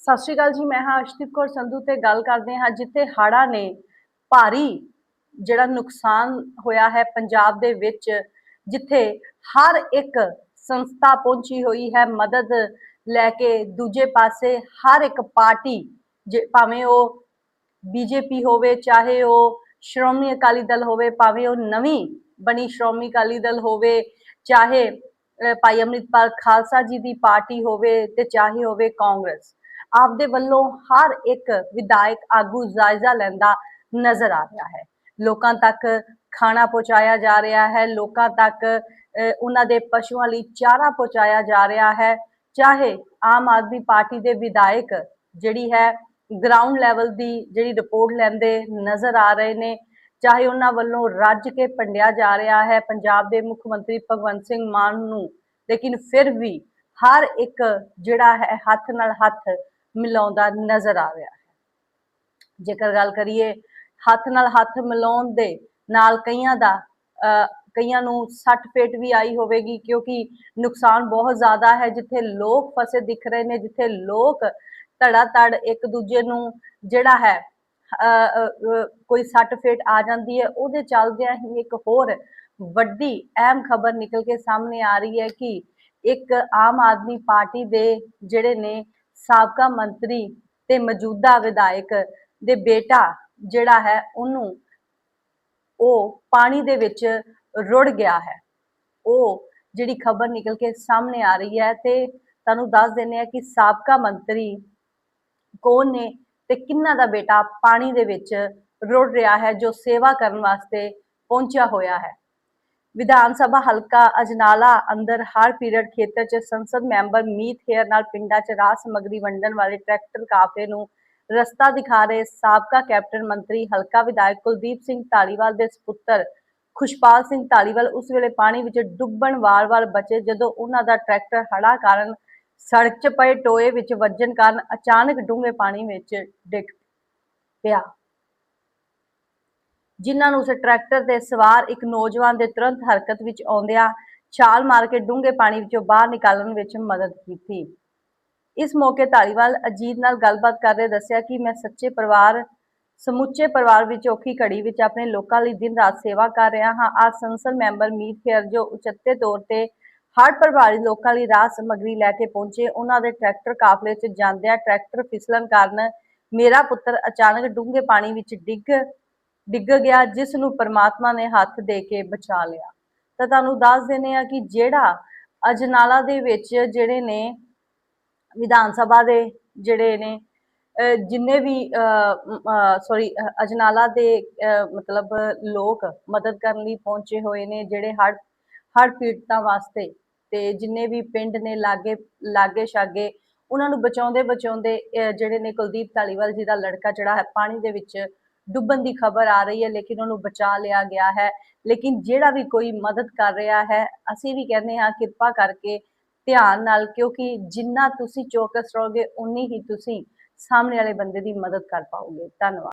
ਸਤਿ ਸ਼੍ਰੀ ਅਕਾਲ ਜੀ, ਮੈਂ ਹਾਂ ਅਰਸ਼ਦੀਪ ਕੌਰ ਸੰਧੂ ਤੇ ਗੱਲ ਕਰਦੇ ਹਾਂ ਜਿੱਥੇ ਹੜ੍ਹਾਂ ਨੇ ਭਾਰੀ ਜਿਹੜਾ ਨੁਕਸਾਨ ਹੋਇਆ ਹੈ ਪੰਜਾਬ ਦੇ ਵਿੱਚ, ਜਿੱਥੇ ਹਰ ਇੱਕ ਸੰਸਥਾ ਪਹੁੰਚੀ ਹੋਈ ਹੈ, ਮਦਦ ਲੈ ਕੇ ਦੂਜੇ ਪਾਸੇ ਹਰ ਇੱਕ ਪਾਰਟੀ, ਜੇ- ਭਾਵੇਂ ਉਹ ਬੀਜੇਪੀ ਹੋਵੇ, ਚਾਹੇ ਉਹ ਸ਼੍ਰੋਮਣੀ ਅਕਾਲੀ ਦਲ ਹੋਵੇ, ਭਾਵੇਂ ਉਹ ਨਵੀਂ ਬਣੀ ਸ਼੍ਰੋਮਣੀ ਅਕਾਲੀ ਦਲ ਹੋਵੇ, ਚਾਹੇ ਭਾਈ ਅੰਮ੍ਰਿਤਪਾਲ ਖਾਲਸਾ ਜੀ ਦੀ ਪਾਰਟੀ ਹੋਵੇ ਤੇ ਚਾਹੇ ਹੋਵੇ ਕਾਂਗਰਸ। ਆਪਦੇ ਵੱਲੋਂ ਹਰ ਇੱਕ ਵਿਧਾਇਕ ਆਗੂ ਜਾਇਜ਼ਾ ਲੈਂਦਾ ਨਜ਼ਰ ਆ ਰਿਹਾ ਹੈ। ਲੋਕਾਂ ਤੱਕ ਖਾਣਾ ਪਹੁੰਚਾਇਆ ਜਾ ਰਿਹਾ ਹੈ। ਲੋਕਾਂ ਤੱਕ ਉਹਨਾਂ ਦੇ ਪਸ਼ੂਆਂ ਲਈ ਚਾਰਾ ਪਹੁੰਚਾਇਆ ਜਾ ਰਿਹਾ ਹੈ। ਚਾਹੇ ਆਮ ਆਦਮੀ ਪਾਰਟੀ ਦੇ ਵਿਧਾਇਕ ਜਿਹੜੀ ਹੈ ਗਰਾਊਂਡ ਲੈਵਲ ਦੀ ਜਿਹੜੀ ਰਿਪੋਰਟ ਲੈਂਦੇ ਨਜ਼ਰ ਆ ਰਹੇ ਨੇ, ਚਾਹੇ ਉਹਨਾਂ ਵੱਲੋਂ ਰੱਜ ਕੇ ਭੰਡਿਆ ਜਾ ਰਿਹਾ ਹੈ ਪੰਜਾਬ ਦੇ ਮੁੱਖ ਮੰਤਰੀ ਭਗਵੰਤ ਸਿੰਘ ਮਾਨ ਨੂੰ, ਲੇਕਿਨ ਫਿਰ ਵੀ ਹਰ ਇੱਕ ਜਿਹੜਾ ਹੈ, ਹੱਥ ਨਾਲ ਹੱਥ ਮਿਲਾਉਂਦਾ ਨਜ਼ਰ ਆ ਰਿਹਾ ਹੈ। ਜੇਕਰ ਗੱਲ ਕਰੀਏ ਹੱਥ ਨਾਲ ਹੱਥ ਮਿਲਾਉਣ ਦੇ ਨਾਲ ਕਈਆਂ ਦਾ ਕਈਆਂ ਨੂੰ ਸੱਟ ਫੇਟ ਵੀ ਆਈ ਹੋਵੇਗੀ ਕਿਉਂਕਿ ਨੁਕਸਾਨ ਬਹੁਤ ਜ਼ਿਆਦਾ ਹੈ। ਜਿੱਥੇ ਲੋਕ ਫਸੇ ਦਿਖ ਰਹੇ ਨੇ ਜਿੱਥੇ ਲੋਕ ਧੜਾ ਧੜ ਇੱਕ ਦੂਜੇ ਨੂੰ ਜਿਹੜਾ ਹੈ ਅਹ, ਕੋਈ ਸੱਟ ਫੇਟ ਆ ਜਾਂਦੀ ਹੈ। ਉਹਦੇ ਚੱਲਦਿਆਂ ਹੀ ਇੱਕ ਹੋਰ ਵੱਡੀ ਅਹਿਮ ਖਬਰ ਨਿਕਲ ਕੇ ਸਾਹਮਣੇ ਆ ਰਹੀ ਹੈ ਕਿ ਇੱਕ ਆਮ ਆਦਮੀ ਪਾਰਟੀ ਦੇ ਜਿਹੜੇ ਨੇ ਸਾਬਕਾ ਮੰਤਰੀ ਤੇ ਮੌਜੂਦਾ ਵਿਧਾਇਕ ਦੇ ਬੇਟਾ ਜਿਹੜਾ ਹੈ, ਉਹਨੂੰ ਉਹ ਪਾਣੀ ਦੇ ਵਿੱਚ ਰੁੜ ਗਿਆ ਹੈ। ਉਹ ਜਿਹੜੀ ਖਬਰ ਨਿਕਲ ਕੇ ਸਾਹਮਣੇ ਆ ਰਹੀ ਹੈ ਤੇ ਤੁਹਾਨੂੰ ਦੱਸ ਦਿੰਦੇ ਆ ਕਿ ਸਾਬਕਾ ਮੰਤਰੀ ਕੌਣ ਨੇ ਤੇ ਕਿੰਨਾ ਦਾ ਬੇਟਾ ਪਾਣੀ ਦੇ ਵਿੱਚ ਰੁੜ ਰਿਹਾ ਹੈ, ਜੋ ਸੇਵਾ ਕਰਨ ਵਾਸਤੇ ਪਹੁੰਚਿਆ ਹੋਇਆ ਹੈ। ਵਿਧਾਨ ਸਭਾ ਹਲਕਾ ਅਜਨਾਲਾ ਅੰਦਰ ਹਰ ਪੀਰੀਅਡ ਖੇਤਰ 'ਚ ਸੰਸਦ ਮੈਂਬਰ ਮੀਤ ਹੇਅਰ ਨਾਲ ਪਿੰਡਾਂ 'ਚ ਰਾਹ ਸਮੱਗਰੀ ਵੰਡਣ ਵਾਲੇ ਟਰੈਕਟਰ ਕਾਫਲੇ ਨੂੰ ਰਸਤਾ ਦਿਖਾ ਰਹੇ ਸਾਬਕਾ ਕੈਪਟਨ ਮੰਤਰੀ ਹਲਕਾ ਵਿਧਾਇਕ ਕੁਲਦੀਪ ਸਿੰਘ ਢਾਲੀਵਾਲ ਦੇ ਸੁਪੁੱਤਰ ਖੁਸ਼ਪਾਲ ਸਿੰਘ ਢਾਲੀਵਾਲ ਉਸ ਵੇਲੇ ਪਾਣੀ ਵਿੱਚ ਡੁੱਬਣ ਵਾਰ-ਵਾਰ ਬਚੇ ਜਦੋਂ ਉਹਨਾਂ ਦਾ ਟਰੈਕਟਰ ਹੜ੍ਹਾਂ ਕਾਰਨ ਸੜਕ 'ਚ ਪਏ ਟੋਏ ਵਿੱਚ ਵੱਜਣ ਕਾਰਨ ਅਚਾਨਕ ਡੂੰਘੇ ਪਾਣੀ ਵਿੱਚ ਡਿੱਗ ਪਿਆ। ਜਿਨ੍ਹਾਂ ਨੂੰ ਉਸ ਟਰੈਕਟਰ ਤੇ ਸਵਾਰ ਇੱਕ ਨੌਜਵਾਨ ਦੇ ਤੁਰੰਤ ਹਰਕਤ ਵਿੱਚ ਆਉਂਦਿਆਂ ਛਾਲ ਮਾਰ ਕੇ ਡੂੰਘੇ ਪਾਣੀ ਵਿੱਚੋਂ ਬਾਹਰ ਨਿਕਾਲਣ ਵਿੱਚ ਮਦਦ ਕੀਤੀ। ਇਸ ਮੌਕੇ ਧਾਲੀਵਾਲ ਅਜੀਤ ਨਾਲ ਗੱਲਬਾਤ ਕਰਦੇ ਦੱਸਿਆ ਕਿ ਮੈਂ ਸੱਚੇ ਪਰਿਵਾਰ, ਸਮੁੱਚੇ ਪਰਿਵਾਰ ਵਿੱਚ ਔਖੀ ਘੜੀ ਵਿੱਚ ਆਪਣੇ ਲੋਕਾਂ ਲਈ ਦਿਨ ਰਾਤ ਸੇਵਾ ਕਰ ਰਿਹਾ ਹਾਂ। ਆ ਸੰਸਦ ਮੈਂਬਰ ਮੀਤ ਖੇਰ ਜੋ ਉਚੱਤੇ ਤੌਰ ਤੇ ਹੜ੍ਹ ਪ੍ਰਭਾਵਿਤ ਲੋਕਾਂ ਲਈ ਰਾਹਤ ਸਮੱਗਰੀ ਲੈ ਕੇ ਪਹੁੰਚੇ, ਉਹਨਾਂ ਦੇ ਟਰੈਕਟਰ ਕਾਫਲੇ 'ਚ ਜਾਂਦਿਆਂ ਟਰੈਕਟਰ ਫਿਸਲਣ ਕਾਰਨ ਮੇਰਾ ਪੁੱਤਰ ਅਚਾਨਕ ਡੂੰਘੇ ਪਾਣੀ ਵਿੱਚ ਡਿੱਗ ਡਿੱਗ ਗਿਆ, ਜਿਸ ਨੂੰ ਪਰਮਾਤਮਾ ਨੇ ਹੱਥ ਦੇ ਕੇ ਬਚਾ ਲਿਆ। ਤਾਂ ਤੁਹਾਨੂੰ ਦੱਸ ਦਿੰਦੇ ਆ ਕਿ ਜਿਹੜਾ ਅਜਨਾਲਾ ਦੇ ਵਿੱਚ ਜਿਹੜੇ ਨੇ ਵਿਧਾਨ ਸਭਾ ਦੇ ਜਿਹੜੇ ਨੇ ਜਿੰਨੇ ਵੀ ਸੌਰੀ ਅਜਨਾਲਾ ਦੇ ਮਤਲਬ ਲੋਕ ਮਦਦ ਕਰਨ ਲਈ ਪਹੁੰਚੇ ਹੋਏ ਨੇ, ਜਿਹੜੇ ਹਰ ਹਰ ਪੀੜਤਾਂ ਵਾਸਤੇ ਤੇ ਜਿੰਨੇ ਵੀ ਪਿੰਡ ਨੇ ਲਾਗੇ ਲਾਗੇ ਛਾਗੇ, ਉਹਨਾਂ ਨੂੰ ਬਚਾਉਂਦੇ ਬਚਾਉਂਦੇ ਅਹ, ਜਿਹੜੇ ਨੇ ਕੁਲਦੀਪ ਧਾਲੀਵਾਲ ਜੀ ਦਾ ਲੜਕਾ ਜਿਹੜਾ ਹੈ, ਪਾਣੀ ਦੇ ਵਿੱਚ ਡੁੱਬਣ ਦੀ ਖਬਰ ਆ ਰਹੀ ਹੈ, ਲੇਕਿਨ ਉਹਨੂੰ ਬਚਾ ਲਿਆ ਗਿਆ ਹੈ। ਲੇਕਿਨ ਜਿਹੜਾ ਵੀ ਕੋਈ ਮਦਦ ਕਰ ਰਿਹਾ ਹੈ, ਅਸੀਂ ਵੀ ਕਹਿੰਦੇ ਹਾਂ ਕਿਰਪਾ ਕਰਕੇ ਧਿਆਨ ਨਾਲ, ਕਿਉਂਕਿ ਜਿੰਨਾ ਤੁਸੀਂ ਚੌਕਸ ਰਹੋਗੇ, ਉਨੀ ਹੀ ਤੁਸੀਂ ਸਾਹਮਣੇ ਵਾਲੇ ਬੰਦੇ ਦੀ ਮਦਦ ਕਰ ਪਾਓਗੇ। ਧੰਨਵਾਦ।